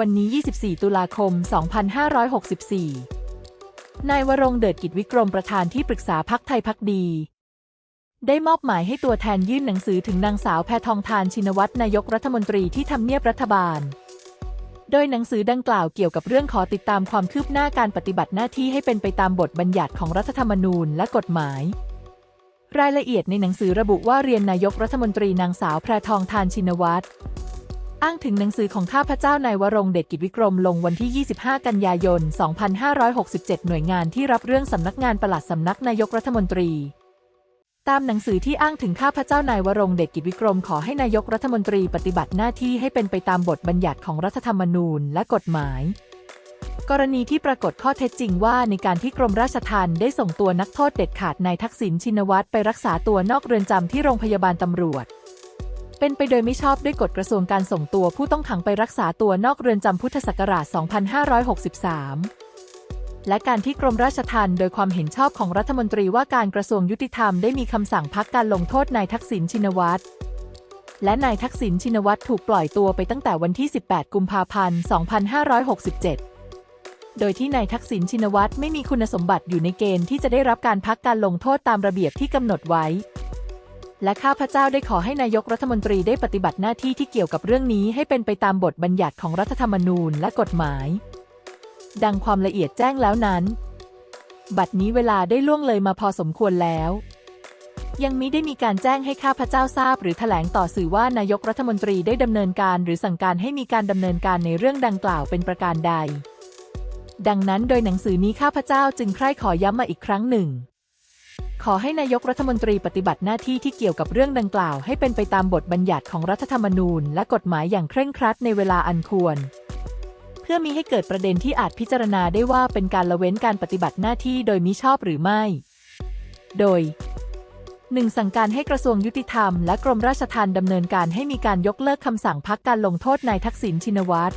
วันนี้ 24 ตุลาคม 2564 นายวรงค์เดชกิจวิกรมประธานที่ปรึกษาพักไทยพักดี ได้มอบหมายให้ตัวแทนยื่นหนังสือถึงนางสาวแพทองทานชินวัตรนายกรัฐมนตรีที่ทำเนียบรัฐบาล โดยหนังสือดังกล่าวเกี่ยวกับเรื่องขอติดตามความคืบหน้าการปฏิบัติหน้าที่ให้เป็นไปตามบทบัญญัติของรัฐธรรมนูญและกฎหมายรายละเอียดในหนังสือระบุว่าเรียนนายกรัฐมนตรีนางสาวแพรทองทานชินวัตร อ้างถึงหนังสือของข้าพเจ้านายวรงเดชกิจวิกรมลงวันที่ 25 กันยายน 2567 หน่วยงานที่รับเรื่องสำนักงานปลัดสำนักนายกรัฐมนตรี ตามหนังสือที่อ้างถึงข้าพเจ้านายวรงเดชกิจวิกรมขอให้นายกรัฐมนตรีปฏิบัติหน้าที่ให้เป็นไปตามบทบัญญัติของรัฐธรรมนูญและกฎหมาย กรณีที่ปรากฏข้อเท็จจริงว่าในการที่กรมราชทัณฑ์ได้ส่งตัวนักโทษเด็ดขาดนายทักษิณชินวัตรไปรักษาตัวนอกเรือนจำที่โรงพยาบาลตำรวจ เป็นไปโดยไม่ชอบด้วยกฎกระทรวงการส่งตัวผู้ต้องขังไปรักษาตัวนอกเรือนจำพุทธศักราช 2563 และการที่กรมราชทัณฑ์โดยความเห็นชอบของรัฐมนตรีว่าการกระทรวงยุติธรรมได้มีคำสั่งพักการลงโทษนายทักษิณชินวัตรและนายทักษิณชินวัตรถูกปล่อยตัวไปตั้งแต่วันที่ 18 กุมภาพันธ์ 2567โดยที่นายทักษิณชินวัตรไม่มีคุณสมบัติอยู่ในเกณฑ์ที่จะได้รับการพักการลงโทษตามระเบียบที่กำหนดไว้ และข้าพเจ้าได้ขอให้นายกรัฐมนตรีได้ปฏิบัติหน้าที่ที่เกี่ยวกับเรื่องนี้ให้เป็นไปตามบทบัญญัติของรัฐธรรมนูญและกฎหมาย ดังความละเอียดแจ้งแล้วนั้น บัดนี้เวลาได้ล่วงเลยมาพอสมควรแล้ว ยังมิได้มีการแจ้งให้ข้าพเจ้าทราบ หรือแถลงต่อสื่อว่านายกรัฐมนตรีได้ดำเนินการ หรือสั่งการให้มีการดำเนินการในเรื่องดังกล่าวเป็นประการใด ดังนั้นโดยหนังสือนี้ข้าพเจ้าจึงใคร่ขอย้ำมาอีกครั้งหนึ่ง ขอให้นายกรัฐมนตรีปฏิบัติหน้าที่ที่เกี่ยวกับเรื่องดังกล่าว ให้เป็นไปตามบทบัญญัติของรัฐธรรมนูญ และกฎหมายอย่างเคร่งครัดในเวลาอันควร เพื่อมีให้เกิดประเด็นที่อาจพิจารณาได้ว่าเป็นการละเว้นการปฏิบัติหน้าที่โดยมิชอบหรือไม่ โดย 1. สั่งการให้กระทรวงยุติธรรมและกรมราชทัณฑ์ดำเนินการให้มีการยกเลิกคำสั่งพักการลงโทษนายทักษิณชินวัตร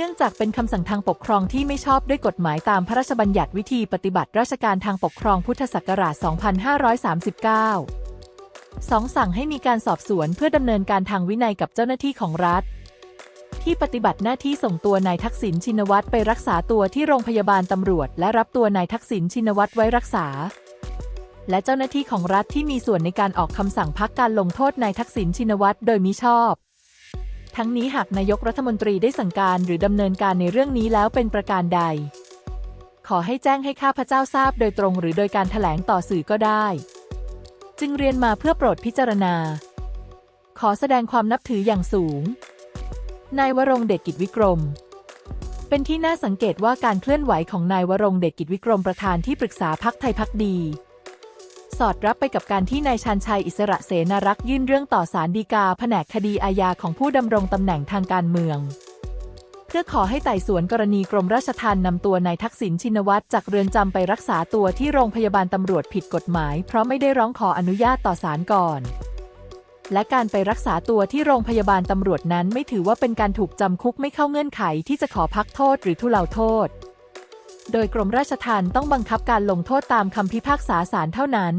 นื่องจากเป็นคำสั่งทางปกครองที่ไม่ชอบด้วยกฎหมายตามพระราชบัญญัติวิธีปฏิบัติราชการทางปกครองพุทธศักราช 2539 2. สั่งให้มีการสอบสวนเพื่อดำเนินการทางวินัยกับเจ้าหน้าที่ของรัฐ ที่ปฏิบัติหน้าที่ส่งตัวนายทักษิณชินวัตรไปรักษาตัวที่โรงพยาบาลตำรวจ และรับตัวนายทักษิณชินวัตรไว้รักษา และเจ้าหน้าที่ของรัฐที่มีส่วนในการออกคำสั่งพักการลงโทษนายทักษิณชินวัตรโดยมิชอบ ทั้งนี้หากนายกรัฐมนตรีได้สั่งการหรือดำเนินการในเรื่องนี้แล้วเป็นประการใด ขอให้แจ้งให้ข้าพเจ้าทราบโดยตรงหรือโดยการถแถลงต่อสื่อก็ได้ จึงเรียนมาเพื่อโปรดพิจารณา ขอแสดงความนับถืออย่างสูง นายวรงเดชกิจวิกรม เป็นที่น่าสังเกตว่าการเคลื่อนไหวของนายวรงเดชกิจวิกรมประธานที่ปรึกษาพักไทยพักดี สอดรับไปกับการที่นายชันชัยอิสระเสนารักษ์ยื่นเรื่องต่อศาลฎีกาแผนกคดีอาญาของผู้ดำรงตำแหน่งทางการเมือง เพื่อขอให้ไต่สวนกรณีกรมราชทัณฑ์นำตัวนายทักษิณชินวัตรจากเรือนจำไปรักษาตัวที่โรงพยาบาลตำรวจผิดกฎหมาย เพราะไม่ได้ร้องขออนุญาตต่อศาลก่อน และการไปรักษาตัวที่โรงพยาบาลตำรวจนั้นไม่ถือว่าเป็นการถูกจำคุกไม่เข้าเงื่อนไขที่จะขอพักโทษหรือทุเลาโทษ โดยกรมราชทัณฑ์ต้องบังคับการลงโทษตามคำพิพากษาศาลเท่านั้น